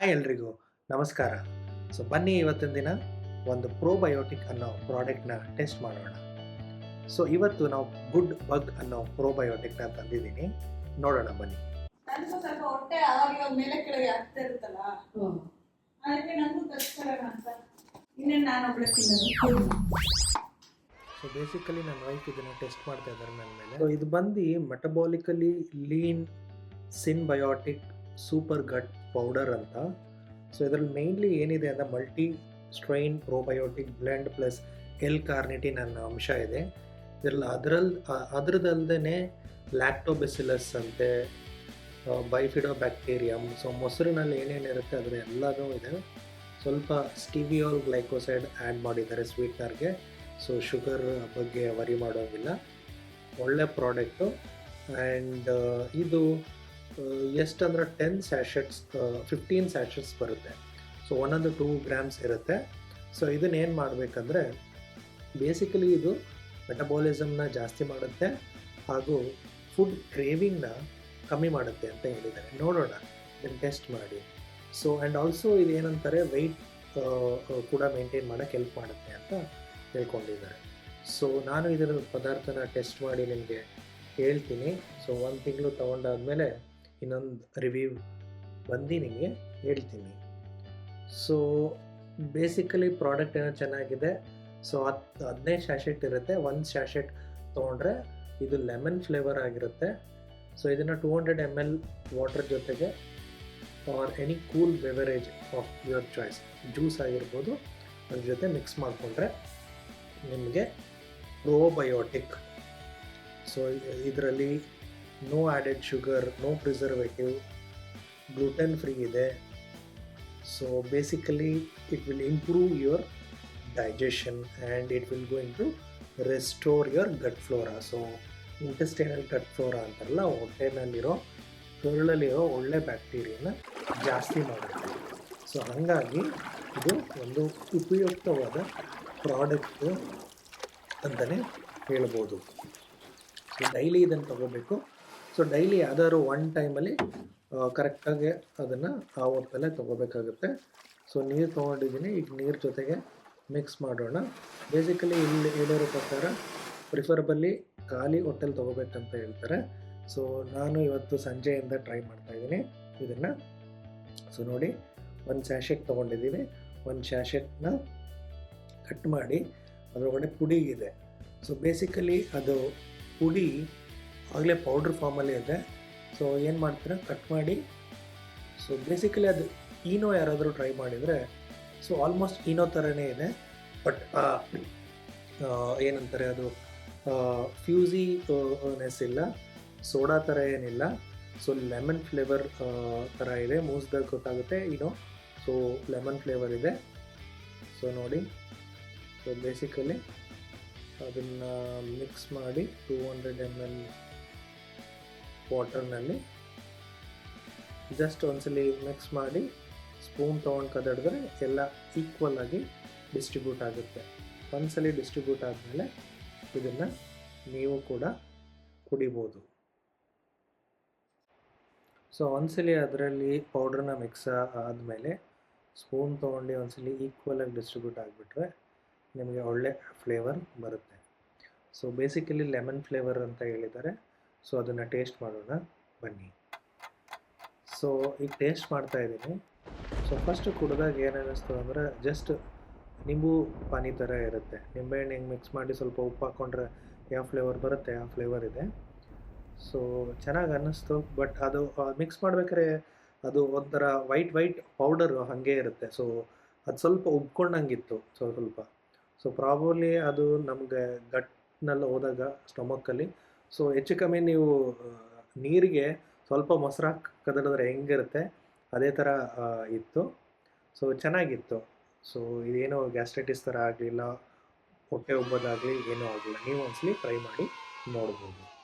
Hi ಎಲ್ರಿಗೂ. ನಮಸ್ಕಾರ. So ಬನ್ನಿ ಇವತ್ತಿನ ದಿನ ಒಂದು ಪ್ರೋಬಯೋಟಿಕ್ ಅನ್ನೋ ಪ್ರಾಡಕ್ಟ್ನ ಟೆಸ್ಟ್ ಮಾಡೋಣ. ಸೊ ಇವತ್ತು ನಾವು ಗುಡ್ ಬಗ್ ಅನ್ನೋ ಪ್ರೋಬಯೋಟಿಕ್ನ ತಂದಿದ್ದೀನಿ. ನೋಡೋಣ ಬನ್ನಿ. ನನಗೂ ಸ್ವಲ್ಪ ಹೊಟ್ಟೆ ಆವಾಗ ಮೇಲೆ ಕೆಳಗೆ ಆಗ್ತಾ ಇರುತ್ತಲ್ಲ? ಅದಕ್ಕೆ ನನಗೂ ತರ್ಸ್ಕೊಳ್ಳೋಣ ಅಂತ. ಇನ್ನೇನು ನಾನು ಒಬ್ಳೆ ತಿನ್ನೋದು? ಸೊ ಬೇಸಿಕಲಿ ನನ್ನ ವೈಫ್ ಇದನ್ನು ಟೆಸ್ಟ್ ಮಾಡ್ತಾ ಇದ್ದಾರೆ ನನ್ನ ಮೇಲೆ. ಸೊ ಇದು ಬಂದು metabolically lean synbiotic super gut powder ಅಂತ. ಸೊ ಇದರಲ್ಲಿ ಮೇನ್ಲಿ ಏನಿದೆ ಅಂದರೆ multi strain probiotic blend plus L carnitine ಅನ್ನೋ ಅಂಶ ಇದೆ. ಇದರಲ್ಲಿ ಅದರಲ್ಲಿ ಅದರದಲ್ಲದೇ ಲ್ಯಾಕ್ಟೋಬೆಸಿಲಸ್ ಅಂತೆ ಬೈಫಿಡೋ ಬ್ಯಾಕ್ಟೀರಿಯಮ್ ಸೊ ಮೊಸರಿನಲ್ಲಿ ಏನೇನಿರುತ್ತೆ ಅದರ ಎಲ್ಲನೂ ಇದೆ. ಸ್ವಲ್ಪ ಸ್ಟಿವಿಯೋಲ್ ಗ್ಲೈಕೋಸೈಡ್ ಆ್ಯಡ್ ಮಾಡಿದ್ದಾರೆ ಸ್ವೀಟ್ನರ್ಗೆ ಸೊ ಶುಗರ್ ಬಗ್ಗೆ ವರಿ ಮಾಡೋದಿಲ್ಲ. ಒಳ್ಳೆ ಪ್ರಾಡಕ್ಟು ಆ್ಯಂಡ್ ಇದು ಎಷ್ಟಂದ್ರೆ ಟೆನ್ ಸ್ಯಾಷೆಟ್ಸ್ ಫಿಫ್ಟೀನ್ ಸ್ಯಾಷೆಟ್ಸ್ ಬರುತ್ತೆ. ಸೊ ಒಂದೊಂದು ಟೂ ಗ್ರಾಮ್ಸ್ ಇರುತ್ತೆ. ಸೊ ಇದನ್ನ ಏನು ಮಾಡಬೇಕಂದ್ರೆ ಬೇಸಿಕಲಿ ಇದು ಮೆಟಬಾಲಿಸಮ್ನ ಜಾಸ್ತಿ ಮಾಡುತ್ತೆ ಹಾಗೂ ಫುಡ್ ಕ್ರೇವಿಂಗ್ನ ಕಮ್ಮಿ ಮಾಡುತ್ತೆ ಅಂತ ಹೇಳಿದ್ದಾರೆ. ನೋಡೋಣ, ಇದನ್ನು ಟೆಸ್ಟ್ ಮಾಡಿ. ಸೊ ಆ್ಯಂಡ್ ಆಲ್ಸೋ ಇದು ಏನಂತಾರೆ ವೆಯ್ಟ್ ಕೂಡ ಮೇಂಟೈನ್ ಮಾಡೋಕ್ಕೆ ಹೆಲ್ಪ್ ಮಾಡುತ್ತೆ ಅಂತ ಹೇಳ್ಕೊಂಡಿದ್ದಾರೆ ಸೊ ನಾನು ಇದರ ಪದಾರ್ಥನ ಟೆಸ್ಟ್ ಮಾಡಿ ನಿಮಗೆ ಹೇಳ್ತೀನಿ. ಸೊ ಒಂದು ತಿಂಗಳು ತೊಗೊಂಡಾದ್ಮೇಲೆ ಇನ್ನೊಂದು ರಿವ್ಯೂ ಬಂದು ನಿಮಗೆ ಹೇಳ್ತೀನಿ. ಸೊ ಬೇಸಿಕಲಿ ಪ್ರಾಡಕ್ಟ್ ಏನೋ ಚೆನ್ನಾಗಿದೆ. ಸೊ ಹತ್ತು ಹದಿನೈದು ಶಾಶೆಟ್ ಇರುತ್ತೆ. ಒಂದು ಶಾಶೆಟ್ ತೊಗೊಂಡ್ರೆ ಇದು ಲೆಮನ್ ಫ್ಲೇವರ್ ಆಗಿರುತ್ತೆ. ಸೊ ಇದನ್ನು two hundred M L water ಜೊತೆಗೆ or any cool beverage of your choice juice ಆಗಿರ್ಬೋದು. ಅದ್ರ ಜೊತೆ ಮಿಕ್ಸ್ ಮಾಡಿಕೊಂಡ್ರೆ ನಿಮಗೆ ಪ್ರೋಬಯೋಟಿಕ್ ಸೊ ಇದರಲ್ಲಿ no added sugar no preservative gluten free ಇದೆ. So basically it will improve your digestion and it will going to restore your gut flora so intestinal gut flora ಅಂತಾರಲ್ಲ ಹೊಟ್ಟೆನಲ್ಲಿರೋ ಕರುಳಲ್ಲಿರೋ ಒಳ್ಳೆ ಬ್ಯಾಕ್ಟೀರಿಯಾನ ಜಾಸ್ತಿ ಮಾಡುತ್ತೆ. ಸೊ ಹಾಗಾಗಿ ಇದು ಒಂದು ಉಪಯುಕ್ತವಾದ ಪ್ರಾಡಕ್ಟು ಅಂತಲೇ ಹೇಳ್ಬೋದು. ಸೊ ಡೈಲಿ ಇದನ್ನು ತೊಗೋಬೇಕು. ಸೊ ಡೈಲಿ ಯಾವ್ದಾದ್ರು ಒನ್ ಟೈಮಲ್ಲಿ ಕರೆಕ್ಟಾಗಿ ಅದನ್ನು ಆ ಹೊತ್ತಲ್ಲೇ ತೊಗೋಬೇಕಾಗುತ್ತೆ. ಸೊ ನೀರು ತೊಗೊಂಡಿದ್ದೀನಿ ಈಗ ನೀರು ಜೊತೆಗೆ ಮಿಕ್ಸ್ ಮಾಡೋಣ. ಬೇಸಿಕಲಿ ಇಲ್ಲಿ ಹೇಳಿರೋ ಪ್ರಕಾರ ಪ್ರಿಫರಬಲಿ ಖಾಲಿ ಹೊಟ್ಟೆಲಿ ತೊಗೋಬೇಕಂತ ಹೇಳ್ತಾರೆ. ಸೊ ನಾನು ಇವತ್ತು ಸಂಜೆಯಿಂದ ಟ್ರೈ ಮಾಡ್ತಾಯಿದ್ದೀನಿ ಇದನ್ನು. ಸೊ ನೋಡಿ, ಒಂದು ಸ್ಯಾಶೆಟ್ ತೊಗೊಂಡಿದ್ದೀವಿ ಒಂದು ಸ್ಯಾಶೆಟ್ನ ಕಟ್ ಮಾಡಿ, ಅದರೊಳಗಡೆ ಪುಡಿ ಇದೆ. ಸೊ ಬೇಸಿಕಲಿ ಅದು ಪುಡಿ ಆಗಲೇ ಪೌಡ್ರ್ ಫಾರ್ಮಲ್ಲಿ ಇದೆ. ಸೊ ಏನು ಮಾಡ್ತೀರಾ? ಕಟ್ ಮಾಡಿ. ಸೊ ಬೇಸಿಕಲಿ ಅದು ಈನೋ ಯಾರಾದರೂ ಟ್ರೈ ಮಾಡಿದರೆ ಸೊ ಆಲ್ಮೋಸ್ಟ್ ಈನೋ ಥರನೇ ಇದೆ. ಬಟ್ ಏನಂತಾರೆ ಅದು? ಫ್ಯೂಸಿ ನೆಸ್ ಇಲ್ಲ. ಸೋಡಾ ಥರ ಏನಿಲ್ಲ. ಸೊ ಲೆಮನ್ ಫ್ಲೇವರ್ ಥರ ಇದೆ. ಮೂಸ್ದಾಗ ಗೊತ್ತಾಗುತ್ತೆ ಈನೋ ಸೊ ಲೆಮನ್ ಫ್ಲೇವರ್ ಇದೆ. ಸೊ ನೋಡಿ. ಸೊ ಬೇಸಿಕಲಿ ಅದನ್ನು ಮಿಕ್ಸ್ ಮಾಡಿ ಟೂ ಹಂಡ್ರೆಡ್ ಎಂ ಎಲ್ ವಾಟರ್ನಲ್ಲಿ ಜಸ್ಟ್ ಒಂದ್ಸಲಿ ಮಿಕ್ಸ್ ಮಾಡಿ ಸ್ಪೂನ್ ತೊಗೊಂಡು ಕದಡಿದ್ರೆ ಎಲ್ಲ ಈಕ್ವಲ್ ಆಗಿ ಡಿಸ್ಟ್ರಿಬ್ಯೂಟ್ ಆಗುತ್ತೆ. ಒಂದ್ಸಲಿ ಡಿಸ್ಟ್ರಿಬ್ಯೂಟ್ ಆದಮೇಲೆ ಇದನ್ನು ನೀವು ಕೂಡ ಕುಡಿಬೋದು. ಸೊ ಒಂದ್ಸಲಿ ಅದರಲ್ಲಿ ಪೌಡ್ರನ್ನ ಮಿಕ್ಸ್ ಆದಮೇಲೆ ಸ್ಪೂನ್ ತೊಗೊಂಡು ಒಂದ್ಸಲಿ ಈಕ್ವಲಾಗಿ ಡಿಸ್ಟ್ರಿಬ್ಯೂಟ್ ಆಗಿಬಿಟ್ರೆ ನಿಮಗೆ ಒಳ್ಳೆ ಫ್ಲೇವರ್ ಬರುತ್ತೆ. ಸೊ ಬೇಸಿಕಲಿ ಲೆಮನ್ ಫ್ಲೇವರ್ ಅಂತ ಹೇಳಿದ್ದಾರೆ. ಸೊ ಅದನ್ನು ಟೇಸ್ಟ್ ಮಾಡೋಣ. ಬನ್ನಿ. ಸೊ ಈಗ ಟೇಸ್ಟ್ ಮಾಡ್ತಾ ಇದ್ದೀನಿ. ಸೊ ಫಸ್ಟ್ ಕುಡಿದಾಗ ಏನಿಸ್ತು ಅಂದರೆ ಜಸ್ಟ್ ನಿಂಬು ಪಾನಿ ಥರ ಇರುತ್ತೆ. ನಿಂಬೆಹಣ್ಣು ಹಿಂಗೆ ಮಿಕ್ಸ್ ಮಾಡಿ ಸ್ವಲ್ಪ ಉಪ್ಪು ಹಾಕ್ಕೊಂಡ್ರೆ ಯಾವ ಫ್ಲೇವರ್ ಬರುತ್ತೆ, ಆ ಫ್ಲೇವರ್ ಇದೆ. ಸೊ ಚೆನ್ನಾಗಿ ಅನ್ನಿಸ್ತು ಬಟ್ ಅದು ಮಿಕ್ಸ್ ಮಾಡ್ಬೇಕಾದ್ರೆ ಅದು ಒಂಥರ ವೈಟ್ ವೈಟ್ ಪೌಡರು ಹಾಗೆ ಇರುತ್ತೆ. ಸೊ ಅದು ಸ್ವಲ್ಪ ಉಬ್ಕೊಂಡಂಗಿತ್ತು ಸೊ ಸ್ವಲ್ಪ. ಸೊ ಪ್ರಾಬಲಿ ಅದು ನಮಗೆ ಗಟ್ನಲ್ಲಿ ಹೋದಾಗ ಸ್ಟೊಮಕ್ಕಲ್ಲಿ ಸೊ ಹೆಚ್ಚು ಕಮ್ಮಿ ನೀವು ನೀರಿಗೆ ಸ್ವಲ್ಪ ಮೊಸರು ಕದಡಿದ್ರೆ ಹೆಂಗಿರುತ್ತೆ? ಅದೇ ಥರ ಇತ್ತು. ಸೊ ಚೆನ್ನಾಗಿತ್ತು. ಸೊ ಇದೇನೋ ಗ್ಯಾಸ್ಟ್ರೈಟಿಸ್ ಥರ ಆಗಲಿಲ್ಲ, ಹೊಟ್ಟೆ ಒಬ್ಬದಾಗಲಿ ಏನೂ ಆಗಲಿಲ್ಲ. ನೀವು ಒಂದ್ಸಲಿ ಟ್ರೈ ಮಾಡಿ ನೋಡ್ಬೋದು.